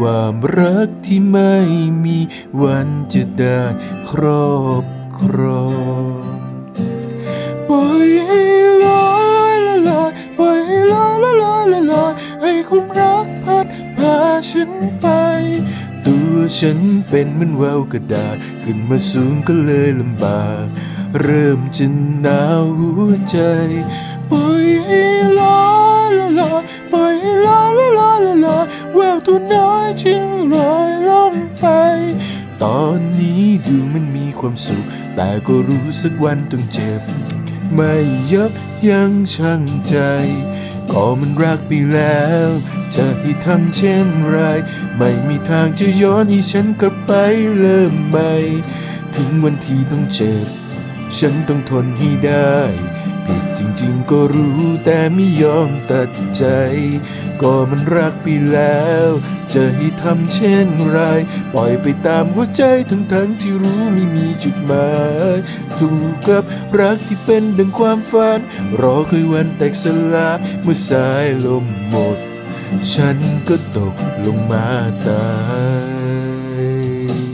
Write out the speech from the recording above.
ความรักที่ไม่มีวันจะได้ครอบครองปล่อยให้ลอยละลอยปล่อยให้ลอยละลอยละลอยให้ความรักพัดพาฉันไป ตัวฉันเป็นเหมือนแววกระดาษ ขึ้นมาสูงก็เลยลำบาก เริ่มจะหนาวหัวใจ ปล่อยให้ลอยละลอยปล่อยให้ลอยละลอย ลอยแววตัวน้อยจึงลอยล่องไป ตอนนี้ดูมันมีความสุข แต่ก็รู้สักวันต้องเจ็บ ไม่ยับยั้งชั่งใจก็มันรักไปแล้ว จะให้ทำเช่นไร ไม่มีทางจะย้อนให้ฉันกลับไปเริ่มใหม่ถึงวันที่ต้องเจ็บ ฉันต้องทนให้ได้ ผิดจริงๆ ก็รู้แต่ไม่ยอมตัดใจ ก็มันรักไปแล้ว จะให้ทำเช่นไร ปล่อยไปตามหัวใจทั้งๆที่รู้ไม่มีจุดหมายถูกกับรักที่เป็นดังความฝัน รอคอยวันแตกสลายเมื่อสายลมหมด ฉันก็ตกลงมาตาย